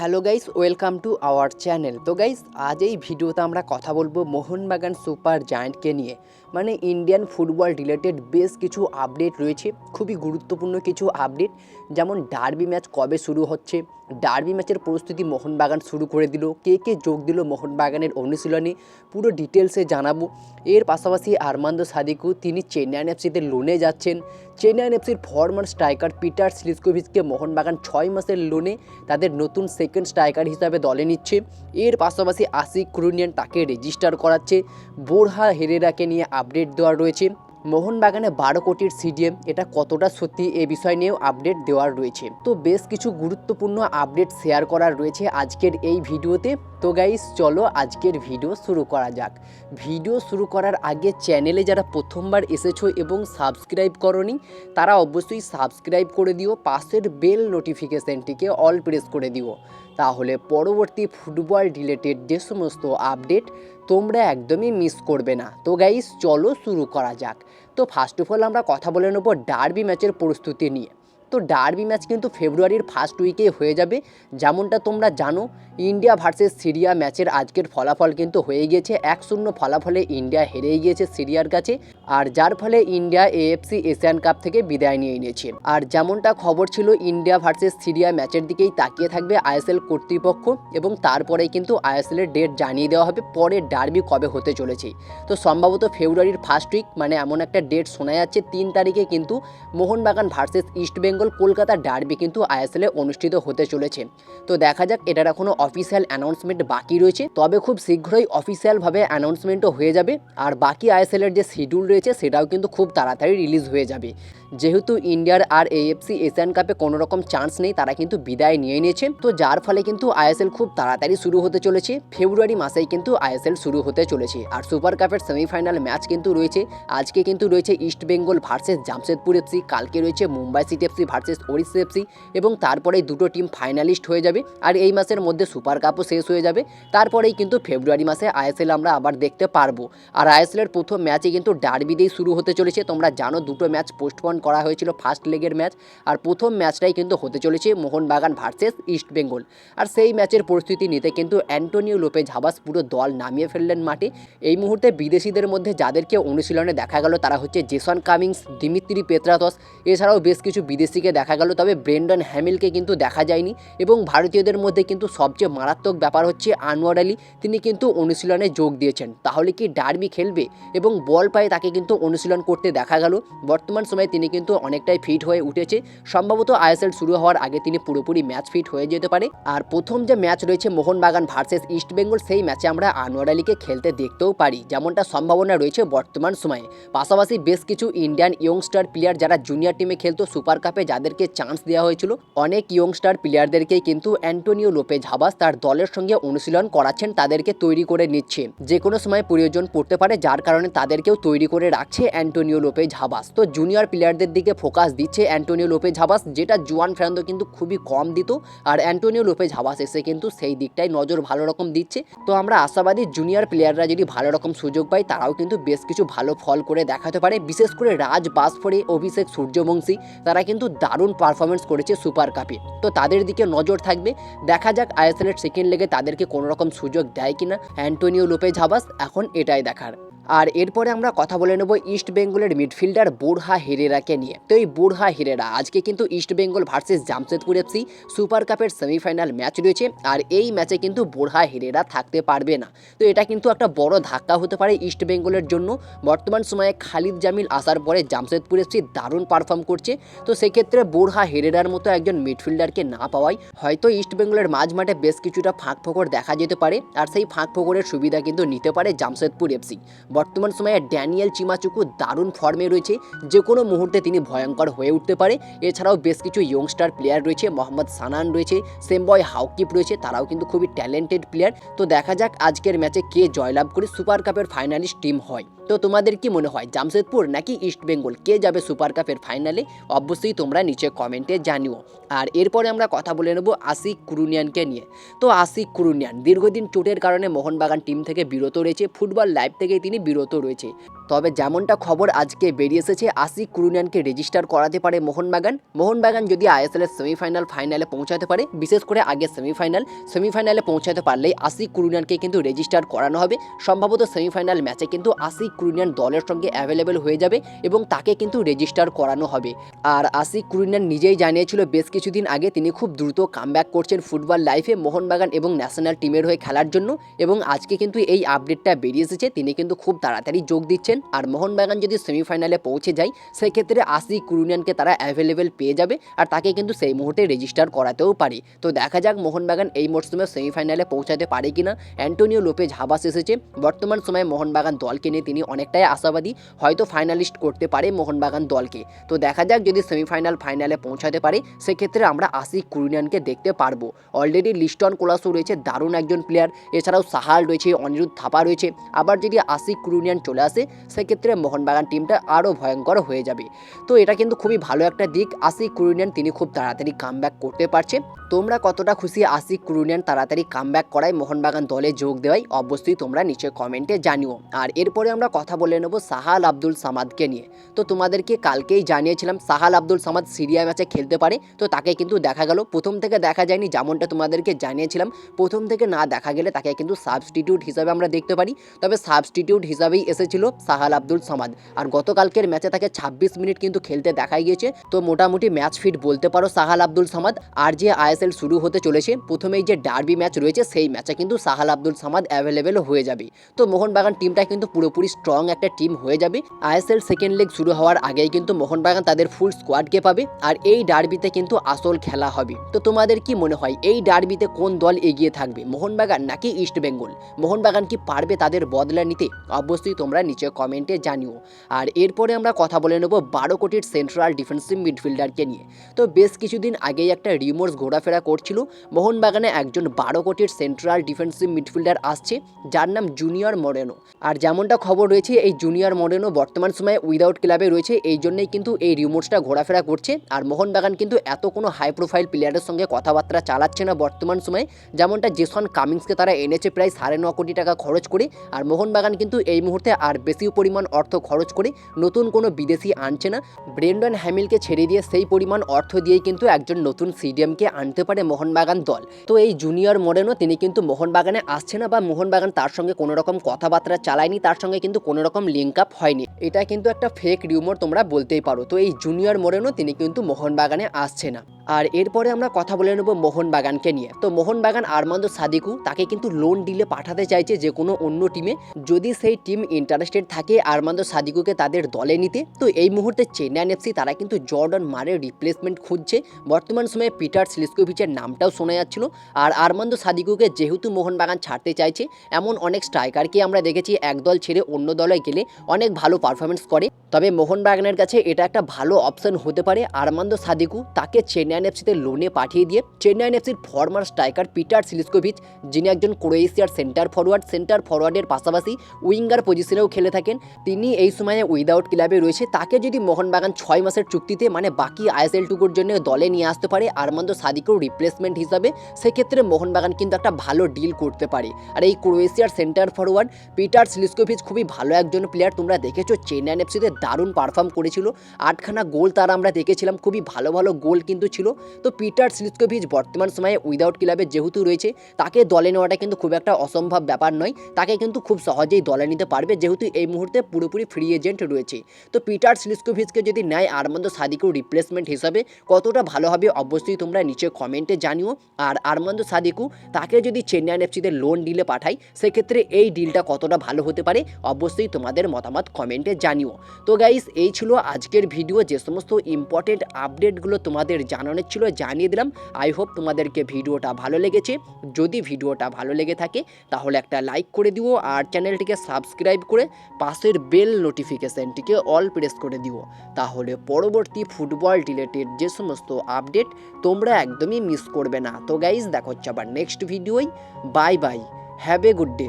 Hello guys, welcome to our channel. তো guys, আজ এই ভিডিওতে আমরা কথা বলব মোহনবাগান সুপার জায়েন্টকে নিয়ে। মানে ইন্ডিয়ান ফুটবল রিলেটেড বেশ কিছু আপডেট রয়েছে, খুবই গুরুত্বপূর্ণ কিছু আপডেট। যেমন ডার্বি ম্যাচ কবে শুরু হচ্ছে ডার্বি ম্যাচের প্রস্তুতি মোহনবাগান শুরু করে দিল। কে কে যোগ দিল মোহনবাগানের অনুশীলনে পুরো ডিটেলসে জানাব। এর পাশাপাশি আরমান্দ সাদিকু তিনি চেন্নাইন এফসিতে লোনে যাচ্ছেন। চেন্নাইন এফসির ফরমার স্ট্রাইকার পিটার সিলিসকোভিচকে মোহনবাগান ছয় মাসের লোনে তাদের নতুন সেকেন্ড স্ট্রাইকার হিসাবে দলে নিচ্ছে। এর পাশাপাশি আশিক ক্রুনিয়ান তাকে রেজিস্টার করাচ্ছে। বোরহা হেরেরাকে নিয়ে আপডেট দেওয়া রয়েছে। মোহনবাগানে বারো কোটির সিডিএম, এটা কতটা সত্যি এ বিষয় নিয়েও আপডেট দেওয়ার রয়েছে। তো বেশ কিছু গুরুত্বপূর্ণ আপডেট শেয়ার করার রয়েছে আজকের এই ভিডিওতে। তো গাইস চলো আজকের ভিডিও শুরু করা যাক। ভিডিও শুরু করার আগে চ্যানেলে যারা প্রথমবার এসেছ এবং সাবস্ক্রাইব করনি, তারা অবশ্যই সাবস্ক্রাইব করে দিও, পাশের বেল নোটিফিকেশনটিকে অল প্রেস করে দিও। তাহলে পরবর্তী ফুটবল রিলেটেড যে সমস্ত আপডেট তোমরা একদমই মিস করবে না। তো গাইস চলো শুরু করা যাক। তো ফার্স্ট অফ অল আমরা কথা বলে নেব ডার্বি ম্যাচের প্রস্তুতি নিয়ে। তো ডার্বি ম্যাচ কিন্তু ফেব্রুয়ারির ফার্স্ট উইকে হয়ে যাবে। যেমনটা তোমরা জানো, ইন্ডিয়া ভার্সেস সিরিয়া ম্যাচের আজকের ফলাফল কিন্তু হয়ে গিয়েছে। এক শূন্য ফলাফলে ইন্ডিয়া হেরে গিয়েছে সিরিয়ার কাছে, আর যার ফলে ইন্ডিয়া এএফসি এশিয়ান কাপ থেকে বিদায় নিয়ে নিয়েছে। আর যেমনটা খবর ছিল, ইন্ডিয়া ভার্সেস সিরিয়া ম্যাচের দিকেই তাকিয়ে থাকবে আইএসএল কর্তৃপক্ষ, এবং তারপরেই কিন্তু আইএসএলের ডেট জানিয়ে দেওয়া হবে পরে ডার্বি কবে হতে চলেছে। তো সম্ভবত ফেব্রুয়ারির ফার্স্ট উইক মানে এমন একটা ডেট শোনা যাচ্ছে, তিন তারিখে কিন্তু মোহনবাগান ভার্সেস ইস্টবেঙ্গল কলকাতা ডার্বি কিন্তু আইএসএলে অনুষ্ঠিত হতে চলেছে। তো দেখা যাক, এটার এখনও অফিসিয়াল অ্যানাউন্সমেন্ট বাকি রয়েছে। তবে খুব শীঘ্রই অফিসিয়ালভাবে অ্যানাউন্সমেন্টও হয়ে যাবে। আর বাকি আইএসএলের যে শিডিউল রয়েছে, সেটাও কিন্তু খুব তাড়াতাড়ি রিলিজ হয়ে যাবে। যেহেতু ইন্ডিয়ার আর এএফসি এশিয়ান কাপে কোনো রকম চান্স নেই, তারা কিন্তু বিদায় নিয়ে নিয়েছে। তো যার ফলে কিন্তু আইএসএল খুব তাড়াতাড়ি শুরু হতে চলেছে। ফেব্রুয়ারি মাসেই কিন্তু আইএসএল শুরু হতে চলেছে। আর সুপার কাপের সেমিফাইনাল ম্যাচ কিন্তু রয়েছে। আজকে কিন্তু রয়েছে East Bengal versus Jamshedpur FC কালকে রয়েছে Mumbai City FC versus Odisha FC এবং তারপরে দুটো টিম ফাইনালিস্ট হয়ে যাবে আর এই মাসের মধ্যে সুপার কাপও শেষ হয়ে যাবে। তারপরেই কিন্তু ফেব্রুয়ারি মাসে আইএসএল আমরা আবার দেখতে পারব। আর আইএসএলের প্রথম ম্যাচে কিন্তু ডার্বি দিয়েই শুরু হতে চলেছে। তোমরা জানো দুটো ম্যাচ পোস্টপন করা হয়েছিল ফার্স্ট লেগের ম্যাচ। আর প্রথম ম্যাচটাই কিন্তু হতে চলেছে মোহনবাগান ভার্সেস ইস্ট বেঙ্গল। আর সেই ম্যাচের পরিস্থিতি নিতে কিন্তু অ্যান্টোনিও লোপে ঝাবাস পুরো দল নামিয়ে ফেললেন মাঠে। এই মুহূর্তে বিদেশিদের মধ্যে যাদেরকে অনুশীলনে দেখা গেল তারা হচ্ছে জেসন কামিংস, দিমিত্রি পেত্রাতস। এছাড়াও বেশ কিছু বিদেশিকে দেখা গেল, তবে ব্রেন্ডন হ্যামিলকে কিন্তু দেখা যায়নি এবং ভারতীয়দের মধ্যে কিন্তু সবচেয়ে মারাত্মক ব্যাপার হচ্ছে আনোয়ার আলী। তিনি কিন্তু অনুশীলনে যোগ দিয়েছেন। তাহলে কি ডার্বি খেলবে? এবং বল পায়ে তাকে কিন্তু অনুশীলন করতে দেখা গেল। বর্তমান সময়ে তিনি কিন্তু অনেকটাই ফিট হয়ে উঠেছে। সম্ভবত আইএসএল শুরু হওয়ার আগে তিনি পুরোপুরি ম্যাচ ফিট হয়ে যেতে পারে। আর প্রথম যে ম্যাচ রয়েছে মোহনবাগান ভার্সেস ইস্ট বেঙ্গল, সেই ম্যাচে আমরা আনোয়ার আলীকে খেলতে দেখতেও পারি। যেমনটা সম্ভাবনা রয়েছে বর্তমান সময়ে। পাশাপাশি বেশ কিছু ইন্ডিয়ান ইয়ংস্টার প্লেয়ার যারা জুনিয়র টিমে খেলতো, সুপার কাপে যাদেরকে চান্স দেওয়া হয়েছিল, অনেক ইয়ংস্টার প্লেয়ারদেরকেই কিন্তু অ্যান্টোনিও লোপে ঝাবাস তার দলের সঙ্গে অনুশীলন করাচ্ছেন, তাদেরকে তৈরি করে নিচ্ছে। যে কোনো সময় প্রয়োজন পড়তে পারে, যার কারণে তাদেরকেও তৈরি করে রাখছে অ্যান্টোনিও লোপে ঝাবাস তো জুনিয়র প্লেয়ারদের দিকে ফোকাস দিচ্ছে অ্যান্টোনিও লোপে ঝাবাস যেটা জুয়ান ফেরান্দো কিন্তু খুবই কম দিত, আর অ্যান্টোনিও লোপে ঝাবাস এসে কিন্তু সেই দিকটাই নজর ভালো রকম দিচ্ছে। তো আমরা আশাবাদী জুনিয়র প্লেয়াররা যদি ভালো রকম সুযোগ পায়, তারাও কিন্তু বেশ কিছু ভালো ফল করে দেখাতে পারে। বিশেষ করে রাজ বাসফরে অভিষেক সূর্যবংশী, তারা কিন্তু দারুণ পারফরমেন্স করেছে সুপার কাপে তো তাদের দিকে নজর থাকবে। দেখা যাক আইএসএলের সেকেন্ড লেগে তাদেরকে কোনোরকম সুযোগ দেয় কিনা। অ্যান্টোনিও লোপে ঝাবাস এখন এটাই দেখার। আর এরপরে আমরা কথা বলে নেব ইস্ট বেঙ্গলের মিডফিল্ডার বোরহা হেরেরাকে নিয়ে। তো এই বোরহা হেরেরা, আজকে কিন্তু East Bengal versus Jamshedpur FC super কাপের সেমিফাইনাল ম্যাচ রয়েছে আর এই ম্যাচে কিন্তু বোরহা হেরেরা থাকতে পারবে না। তো এটা কিন্তু একটা বড় ধাক্কা হতে পারে ইস্ট বেঙ্গলের জন্য। বর্তমান সময়ে খালিদ জামিল আসার পরে জামশেদপুর এফসি দারুণ পারফর্ম করছে। তো সেক্ষেত্রে বোরহা হেরেরার মতো একজন মিডফিল্ডারকে না পাওয়াই হয়তো ইস্ট বেঙ্গলের মাঝ মাঠে বেশ কিছুটা ফাঁক ফোকর দেখা যেতে পারে। আর সেই ফাঁক ফোকরের সুবিধা কিন্তু নিতে পারে জামশেদপুর এফসি বর্তমান সময়ে ড্যানিয়েল চিমাচুকু দারুণ ফর্মে রয়েছে, যে কোনো মুহূর্তে তিনি ভয়ঙ্কর হয়ে উঠতে পারে। এছাড়াও বেশ কিছু ইয়ংস্টার প্লেয়ার রয়েছে, মোহাম্মদ সানান রয়েছে সেমবয় হাউকিপ রয়েছে, তারাও কিন্তু খুবই ট্যালেন্টেড প্লেয়ার তো দেখা যাক আজকের ম্যাচে কে জয়লাভ করে সুপার কাপের ফাইনালিস্ট টিম হয়। তো তোমাদের কি মনে হয়, জামশেদপুর নাকি ইস্ট বেঙ্গল কে যাবে সুপার কাপের ফাইনালে অবশ্যই তোমরা নিচে কমেন্টে জানিও। আর এরপরে আমরা কথা বলে নেব আশিক কুরুনিয়ানকে নিয়ে। তো আশিক কুরুনিয়ান, দীর্ঘদিন চোটের কারণে মোহনবাগান টিম থেকে বিরত রয়েছে। ফুটবল লাইভ থেকে তিনি বিরত রয়েছে। তবে যেমনটা খবর আজকে বেরিয়ে এসেছে, আশিক কুরুনিয়ানকে রেজিস্টার করাতে পারে মোহনবাগান। মোহনবাগান যদি আইএসএল এর সেমিফাইনাল ফাইনালে পৌঁছাতে পারে, বিশেষ করে আগে সেমিফাইনাল সেমিফাইনালে পৌঁছাতে পারলেই আশিক কুরুনিয়ানকে কিন্তু রেজিস্টার করানো হবে। সম্ভবত সেমিফাইনাল ম্যাচে কিন্তু আশিক কুরুনিয়ান দলের সঙ্গে অ্যাভেলেবেল হয়ে যাবে এবং তাকে কিন্তু রেজিস্টার করানো হবে। আর আশিক কুরুনিয়ান নিজেই জানিয়েছিল, বেশ কিছুদিন আগে তিনি খুব দ্রুত কামব্যাক করছেন ফুটবল লাইফে মোহনবাগান এবং ন্যাশনাল টিমের হয়ে খেলার জন্য এবং আজকে কিন্তু এই আপডেটটা বেরিয়ে এসেছে। তিনি কিন্তু খুব তাড়াতাড়ি যোগ দিচ্ছেন। আর মোহনবাগান যদি সেমিফাইনালে পৌঁছে যায়, সেক্ষেত্রে আশিক কুরুনিয়ানকে তারা অ্যাভেলেবেল পেয়ে যাবে আর তাকে কিন্তু সেই মুহূর্তে রেজিস্টার করাতেও পারে। তো দেখা যাক মোহনবাগান এই মরশুমে সেমিফাইনালে পৌঁছাতে পারে কিনা। অ্যান্টোনিও লোপেজ হাবাস এসেছে। বর্তমান সময়ে মোহনবাগান দলকে নিয়ে তিনি অনেকটাই আশাবাদী। হয়তো ফাইনালিস্ট করতে পারে মোহনবাগান দলকে। তো দেখা যাক যদি সেমিফাইনাল ফাইনালে পৌঁছাতে পারে, সেক্ষেত্রে আমরা আশিক কুরুনিয়ানকে দেখতে পারব। অলরেডি লিস্টন কোলাসো রয়েছে, দারুণ একজন প্লেয়ার এছাড়াও সাহাল রয়েছে, অনিরুদ্ধ থাপা রয়েছে। আবার যদি আশিক কুরুনিয়ান চলে আসে সেক্ষেত্রে মোহনবাগান টিমটা আরও ভয়ঙ্কর হয়ে যাবে। তো এটা কিন্তু খুবই ভালো একটা দিক। আশিক কুরুনিয়ান, তিনি খুব তাড়াতাড়ি কামব্যাক করতে পারছে। তোমরা কতটা খুশি আশিক কুরুনিয়ান তাড়াতাড়ি কামব্যাক করায় মোহনবাগান দলে যোগ দেওয়াই অবশ্যই তোমরা নিচে কমেন্টে জানিও। আর এরপরে আমরা কথা বলে নেব সাহাল আব্দুল সামাদকে নিয়ে। তো তোমাদেরকে কালকেই জানিয়েছিলাম, সাহাল আব্দুল সামাদ সিরিয়া ম্যাচে খেলতে পারে। তো তাকে কিন্তু দেখা গেল। প্রথম থেকে দেখা যায়নি যেমনটা তোমাদেরকে জানিয়েছিলাম। প্রথম থেকে না দেখা গেলে তাকে কিন্তু সাবস্টিটিউট হিসাবে আমরা দেখতে পারি। তবে সাবস্টিটিউট হিসাবেই এসেছিল সাহাল আব্দুল সামাদ। আর গতকালকের ম্যাচে তাকে ছাব্বিশ মিনিট কিন্তু খেলতে দেখা গিয়েছে। তো মোটামুটি ম্যাচ ফিট বলতে পারো সাহাল আব্দুল সামাদ। আর যে আইএসএল শুরু হতে চলেছে, প্রথমেই যে ডার্বি ম্যাচ রয়েছে, সেই ম্যাচে কিন্তু সাহাল আব্দুল সামাদ অ্যাভেলেবেল হয়ে যাবে। তো মোহনবাগান টিমটা কিন্তু পুরোপুরি স্ট্রং একটা টিম হয়ে যাবে। আইএসএল সেকেন্ড লেগ শুরু হওয়ার আগেই কিন্তু মোহনবাগান তাদের ফুল স্কোয়াডকে পাবে। আর এই ডার্বিতে কিন্তু আসল খেলা হবে। তো তোমাদের কি মনে হয়, এই ডার্বিতে কোন দল এগিয়ে থাকবে, মোহনবাগান নাকি ইস্টবেঙ্গল মোহনবাগান কি পারবে তাদের বদলা নিতে? অবশ্যই তোমরা নিচে কমেন্টে জানিও। আর এরপরে আমরা কথা বলে নেব বারো কোটির সেন্ট্রাল ডিফেন্সিভ মিডফিল্ডারকে নিয়ে। তো বেশ কিছুদিন আগেই একটা রিমোর্স ঘোরাফেরা করছিল, মোহনবাগানে একজন বারো কোটির সেন্ট্রাল ডিফেন্সিভ মিডফিল্ডার আসছে, যার নাম জুনিয়র মরেনো আর যেমনটা খবর রয়েছে, এই জুনিয়র মরেনো বর্তমান সময়ে উইদাউট ক্লাবে রয়েছে, এই জন্যই কিন্তু এই রিমোটসটা ঘোরাফেরা করছে। আর মোহনবাগান কিন্তু এত কোনো হাই প্রোফাইল প্লেয়ারের সঙ্গে কথাবার্তা চালাচ্ছে না বর্তমান সময়ে। যেমনটা জেসন কামিংসকে তারা এনেছে প্রায় সাড়ে ন কোটি টাকা খরচ করে। আর মোহনবাগান কিন্তু এই মুহূর্তে আর বেশি পরিমাণ অর্থ খরচ করে নতুন কোনো বিদেশি আনছে না। ব্রেন্ডন হ্যামিলকে ছেড়ে দিয়ে সেই পরিমাণ অর্থ দিয়েই কিন্তু একজন নতুন সিডিএমকে আনতে পারে মোহনবাগান দল। তো এই জুনিয়র মডেনও তিনি কিন্তু মোহনবাগানে আসছে না বা মোহনবাগান তার সঙ্গে কোনো রকম কথাবার্তা চালায়নি, তার সঙ্গে কিন্তু কোনো রকম লিঙ্ক আপ হয়নি। এটা কিন্তু একটা ফেক রিউমর তোমরা বলতেই পারো। তো এই জুনিয়র মোরেনো তিনি কিন্তু মোহনবাগানে আসছে না। আর এরপরে আমরা কথা বলে নেব মোহনবাগানকে নিয়ে। তো মোহনবাগান আরমান্দ সাদিকু তাকে কিন্তু লোন ডিলে পাঠাতে চাইছে যে কোনো অন্য টিমে যদি সেই টিম ইন্টারেস্টেড থাকে আরমান্দ সাদিকুকে তাদের দলে নিতে, তো এই মুহূর্তে চেন্নাইন এফসি তারা কিন্তু জর্ডন মারের রিপ্লেসমেন্ট খুঁজছে। বর্তমান সময়ে পিটার সিলিস্কোভিচের নামটাও শোনা যাচ্ছিল। আর আরমান্দ সাদিকুকে যেহেতু মোহনবাগান ছাড়তে চাইছে, এমন অনেক স্ট্রাইকারকে আমরা দেখেছি এক দল ছেড়ে অন্য দলে গেলে অনেক ভালো পারফরমেন্স করে। তবে মোহনবাগানের কাছে এটা একটা ভালো অপশন হতে পারে। আরমান্দ সাদিকু তাকে চেন্নাইন এফসিতে লোনে পাঠিয়ে দিয়ে চেন্নাইন এফসির ফরমার স্ট্রাইকার পিটার সিলিস্কোভিচ, যিনি একজন ক্রোয়েশিয়ার সেন্টার ফরওয়ার্ড সেন্টার ফরওয়ার্ডের পাশাপাশি উইঙ্গার পজিশনেও খেলে থাকেন। তিনি এই সময়ে উইদাউট ক্লাবে রয়েছে। তাকে যদি মোহনবাগান ছয় মাসের চুক্তিতে মানে বাকি আইএসএল টুকুর জন্য দলে নিয়ে আসতে পারে, আরমান্দ সাদিকুর রিপ্লেসমেন্ট হিসাবে, সেক্ষেত্রে মোহনবাগান কিন্তু একটা ভালো ডিল করতে পারে। আর এই ক্রোয়েশিয়ার সেন্টার ফরওয়ার্ড পিটার সিলিস্কোভিচ খুবই ভালো একজন প্লেয়ার তোমরা দেখেছ চেন্নাইন এফসিতে দারুণ পারফর্ম করেছিল। আটখানা গোল তার আমরা দেখেছিলাম। খুবই ভালো ভালো গোল কিন্তু ছিল। তো পিটার সিলিস্কোভিচ বর্তমান সময়ে উইদাউট ক্লাবে যেহেতু রয়েছে, তাকে দলে নেওয়াটা কিন্তু খুব একটা অসম্ভব ব্যাপার নয়। তাকে কিন্তু খুব সহজেই দলে নিতে পারবে, যেহেতু এই মুহূর্তে পুরোপুরি ফ্রি এজেন্ট রয়েছে। তো পিটার সিলিস্কোভিচকে যদি নেয় আরমান্দ সাদিকুর রিপ্লেসমেন্ট হিসাবে, কতটা ভালো হবে অবশ্যই তোমরা নিচে কমেন্টে জানিও। আর আরমান্দ সাদিকু তাকে যদি চেন্নাইন এফসিতে লোন ডিলে পাঠায়, সেক্ষেত্রে এই ডিলটা কতটা ভালো হতে পারে অবশ্যই তোমাদের মতামত কমেন্টে জানিও। তো গাইস এই ছিল আজকের ভিডিও যে সমস্ত ইম্পর্টেন্ট আপডেটগুলো তোমাদের জানানোর ছিল, জানিয়ে দিলাম। আই হোপ তোমাদেরকে ভিডিওটা ভালো লেগেছে। যদি ভিডিওটা ভালো লেগে থাকে, তাহলে একটা লাইক করে দিও আর চ্যানেলটিকে সাবস্ক্রাইব করে পাশের বেল নোটিফিকেশানটিকে অল প্রেস করে দিও। তাহলে পরবর্তী ফুটবল রিলেটেড যে সমস্ত আপডেট তোমরা একদমই মিস করবে না। তো গাইজ দেখো হচ্ছে আবার নেক্সট ভিডিওই bye bye have a good day